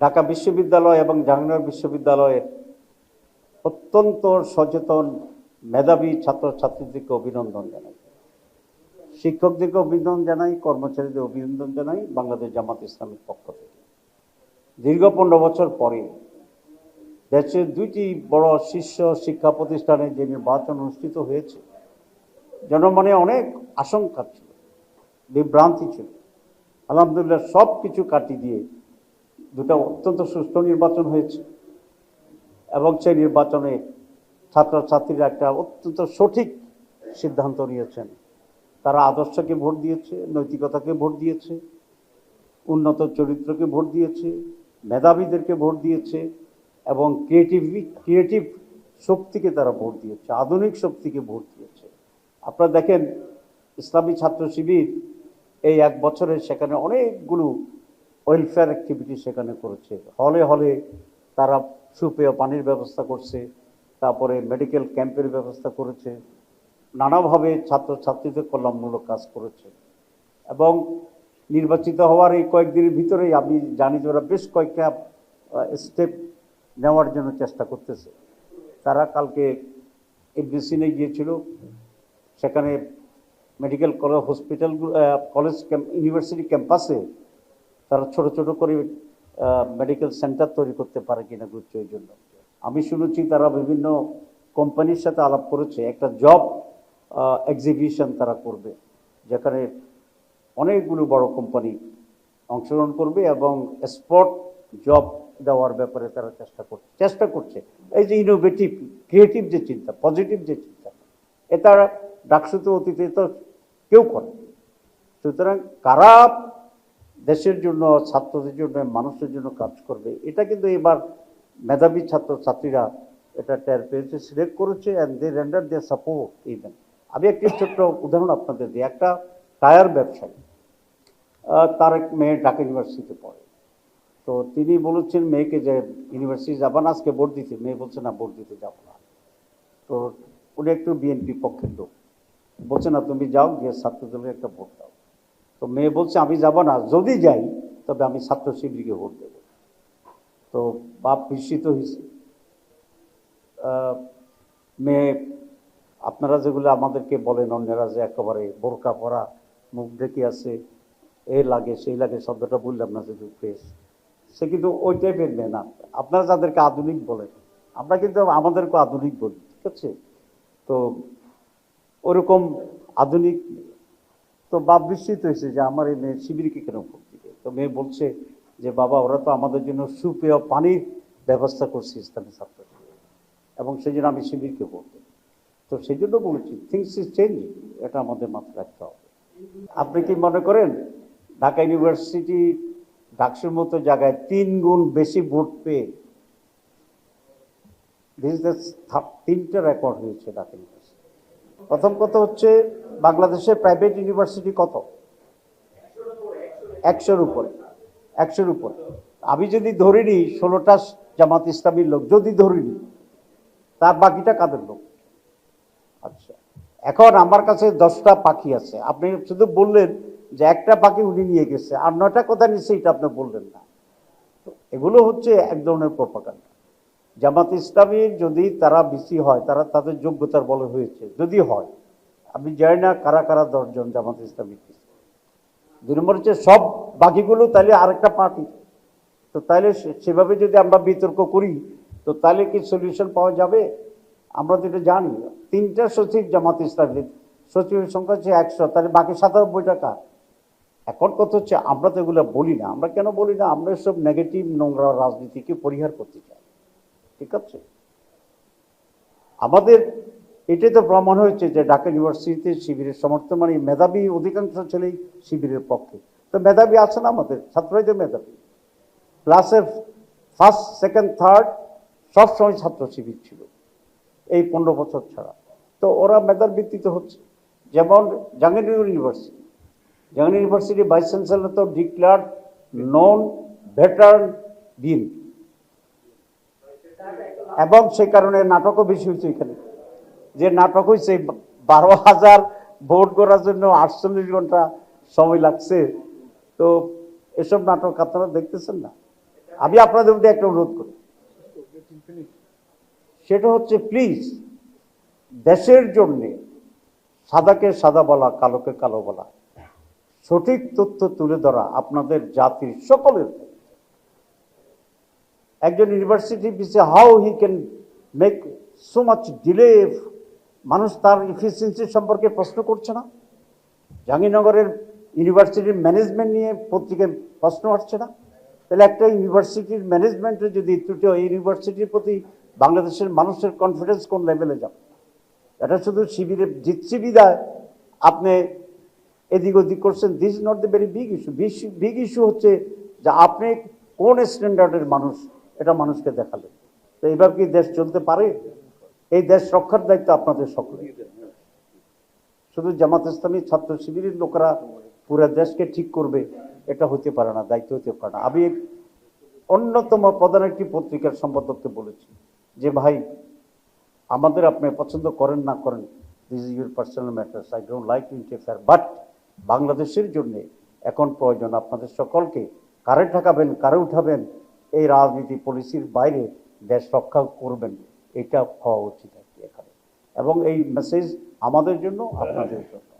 ঢাকা বিশ্ববিদ্যালয় এবং জাহাঙ্গীরনগর বিশ্ববিদ্যালয়ের অত্যন্ত সচেতন মেধাবী ছাত্রছাত্রীদেরকে অভিনন্দন জানাই। শিক্ষকদেরকে অভিনন্দন জানাই, কর্মচারীদের অভিনন্দন জানাই বাংলাদেশ জামাত ইসলামের পক্ষ থেকে। দীর্ঘ পনেরো বছর পরে দেশের দুইটি বড় শীর্ষ শিক্ষা প্রতিষ্ঠানে যে নির্বাচন অনুষ্ঠিত হয়েছে, জনমনে অনেক আশঙ্কা ছিল, বিভ্রান্তি ছিল। আলহামদুলিল্লাহ সব কিছু কাটিয়ে দিয়ে দুটা অত্যন্ত সুষ্ঠু নির্বাচন হয়েছে। এবং সেই নির্বাচনে ছাত্রছাত্রীরা একটা অত্যন্ত সঠিক সিদ্ধান্ত নিয়েছেন। তারা আদর্শকে ভোট দিয়েছে, নৈতিকতাকে ভোট দিয়েছে, উন্নত চরিত্রকে ভোট দিয়েছে, মেধাবীদেরকে ভোট দিয়েছে, এবং ক্রিয়েটিভ ক্রিয়েটিভ শক্তিকে তারা ভোট দিয়েছে, আধুনিক শক্তিকে ভোট দিয়েছে। আপনারা দেখেন, ইসলামী ছাত্র শিবির এই এক বছরে সেখানে অনেকগুলো ওয়েলফেয়ার অ্যাক্টিভিটি সেখানে করেছে। হলে হলে তারা সুপেয় পানির ব্যবস্থা করছে, তারপরে মেডিকেল ক্যাম্পের ব্যবস্থা করেছে, নানাভাবে ছাত্রছাত্রীদের কল্যাণমূলক কাজ করেছে। এবং নির্বাচিত হওয়ার এই কয়েকদিনের ভিতরেই আমি জানি যে ওরা বেশ কয়েকটা স্টেপ নেওয়ার জন্য চেষ্টা করতেছে। তারা কালকে এফবিসিনে গিয়েছিল, সেখানে medical college hospital college university ক্যাম্পাসে তারা ছোট ছোট করে মেডিকেল সেন্টার তৈরি করতে পারে কিনা গুচ্ছ এই জন্য। আমি শুনেছি তারা বিভিন্ন কোম্পানির সাথে আলাপ করেছে। একটা জব এক্সিবিশন তারা করবে, যেখানে অনেকগুলো বড় কোম্পানি অংশগ্রহণ করবে এবং স্পট জব দেওয়ার ব্যাপারে তারা চেষ্টা করছে চেষ্টা করছে। এই যে ইনোভেটিভ ক্রিয়েটিভ যে চিন্তা পজিটিভ যে চিন্তা, এটা ডাকসুতে অতীতে তো কেউ করে। সুতরাং কারা দেশের জন্য, ছাত্রদের জন্য, মানুষের জন্য কাজ করবে। এটা কিন্তু এবার মেধাবী ছাত্র ছাত্রীরা এটা টের পেয়েছে সিলেক্ট করেছে and they render they support even আমি একটি ছোট্ট উদাহরণ আপনাদের দিই। একটা টায়ার ব্যবসায়ী তার এক মেয়ে ঢাকা ইউনিভার্সিটিতে পড়ে। তো তিনি বলেছেন মেয়েকে যে ইউনিভার্সিটি যাবা না, আজকে ভোট দিতে। মেয়ে বলছে, না, ভোট দিতে যাব না। তো উনি একটু বিএনপি পক্ষের লোক। বলছে, না, তুমি যাও, গিয়ে ছাত্র দলের একটা ভোট দাও। তো মেয়ে বলছে, আমি যাব না, যদি যাই, তবে আমি ছাত্র শিবিরকে ভোট দেব। তো বাপ বিস্মিত হয়েছে। মেয়ে, আপনারা যেগুলো আমাদেরকে বলেন, অন্যরা যে একেবারে বোরকা পরা মুখ ঢেকে আছে, এ লাগে, সেই লাগে, শব্দটা বললাম না যদি ফ্রেশ সে কিন্তু ওই টাইপের মেয়ে না। আপনারা যাদেরকে আধুনিক বলেন, আমরা কিন্তু আমাদেরকে আধুনিক বলি, ঠিক আছে? তো ওরকম আধুনিক তো বাপ বিস্মিত হয়েছে যে আমার এই মেয়ে শিবিরকে কেন ভোট দিবে? তো মেয়ে বলছে যে, বাবা, ওরা তো আমাদের জন্য সুপেয় পানির ব্যবস্থা করছে ইসলামী ছাত্র এবং সেই জন্য আমি শিবিরকে ভোট দেব। তো সেই জন্য বলেছি থিংস ইজ চেঞ্জ এটা আমাদের মাথায় রাখতে হবে। আপনি কি মনে করেন, ঢাকা ইউনিভার্সিটি ডাকসুর মতো জায়গায় তিন গুণ বেশি ভোট পেয়ে তিনটা রেকর্ড হয়েছে ঢাকা প্রথম কথা হচ্ছে বাংলাদেশের প্রাইভেট ইউনিভার্সিটি কত? একশোর উপরে। একশোর উপরে। আমি যদি ধরে নিই ষোলোটা জামাত ইসলামীর লোক, যদি ধরে নিই তার বাকিটা কাদের লোক? আচ্ছা এখন আমার কাছে দশটা পাখি আছে। আপনি শুধু বললেন যে একটা পাখি উনি নিয়ে গেছে, আর নয়টা কথা নিচ্ছে এটা আপনি বললেন না। এগুলো হচ্ছে এক ধরনের প্রপাকাণ্ডা জামাত ইসলামীর যদি তারা বেশি হয়, তারা তাদের যোগ্যতার বলে হয়েছে, যদি হয়, আমি জানি না কারা কারা দশজন জামাত ইসলামী দুই নম্বর হচ্ছে সব বাকিগুলো তাহলে আরেকটা পার্টি। তো তাহলে সেভাবে যদি আমরা বিতর্ক করি, তো তাহলে কি সলিউশন পাওয়া যাবে? আমরা তো এটা জানি। তিনটা সচিব জামাত ইসলামী সচিবের সংখ্যা হচ্ছে একশো, তাহলে বাকি সাতানব্বই টাকা। এখন কথা হচ্ছে, আমরা তো এগুলো বলি না। আমরা কেন বলি না? আমরা সব নেগেটিভ নোংরা রাজনীতিকে পরিহার করতে চাই। ঠিক আছে? আমাদের, এটাই তো প্রমাণ হয়েছে যে ঢাকা ইউনিভার্সিটিতে শিবিরের সমর্থন মানে মেধাবী অধিকাংশ ছেলেই শিবিরের পক্ষে। তো মেধাবী আছে না আমাদের? ছাত্রই তো মেধাবী। ক্লাসের ফার্স্ট, সেকেন্ড, থার্ড, সবসময় ছাত্র শিবির ছিল, এই পনেরো বছর ছাড়া। তো ওরা মেধার ভিত্তিতে হচ্ছে। যেমন Jahangirnagar university. Jahangir university vice chancellor তো ডিক্লার নন ভেটার্ন বিএনপি এবং সে কারণে নাটকও বেশি হয়েছে এখানে। যে নাটক হয়েছে, বারো হাজার ভোট করার জন্য আটচল্লিশ ঘণ্টা সময় লাগছে। তো এসব নাটক আপনারা দেখতেছেন না? আমি আপনাদের মধ্যে একটা অনুরোধ করি। সেটা হচ্ছে প্লিজ দেশের জন্যে সাদাকে সাদা বলা, কালোকে কালো বলা, সঠিক তথ্য তুলে ধরা আপনাদের জাতির সকলের। একজন ইউনিভার্সিটি পিছিয়ে how he can make so much delay মানুষ তার ইফিসিয়েন্সি সম্পর্কে প্রশ্ন করছে না? জাহাঙ্গীরনগরের ইউনিভার্সিটির ম্যানেজমেন্ট নিয়ে পত্রিকায় প্রশ্ন আসছে না? তাহলে একটা ইউনিভার্সিটির ম্যানেজমেন্টের যদি ত্রুটি হয় ইউনিভার্সিটির প্রতি বাংলাদেশের মানুষের কনফিডেন্স কোন লেভেলে যাবে? এটা শুধু শিবিরে জিতছি বিদায় আপনি এদিক ওদিক করছেন this is not the very big issue big issue হচ্ছে যে আপনি কোন স্ট্যান্ডার্ডের মানুষ? এটা মানুষকে দেখালেন তো এইভাবে কি দেশ চলতে পারে? এই দেশ রক্ষার দায়িত্ব আপনাদের সকলে শুধু জামাত ইসলামী ছাত্র শিবিরের লোকেরা পুরো দেশকে ঠিক করবে, এটা হতে পারে না, দায়িত্ব হতে পারে না। আমি অন্যতম প্রধান একটি পত্রিকার সম্পাদককে বলেছি যে, ভাই, আমাদের আপনি পছন্দ করেন না করেন this is your personal matters I don't like to interfere but বাংলাদেশের জন্যে এখন প্রয়োজন আপনাদের সকলকে, কারে ঠেকাবেন, কারে উঠাবেন এই রাজনীতি পলিসির বাইরে দেশ রক্ষা করবেন, এটা হওয়া উচিত এখানে। এবং এই মেসেজ আমাদের জন্য, আপনাদের জন্য।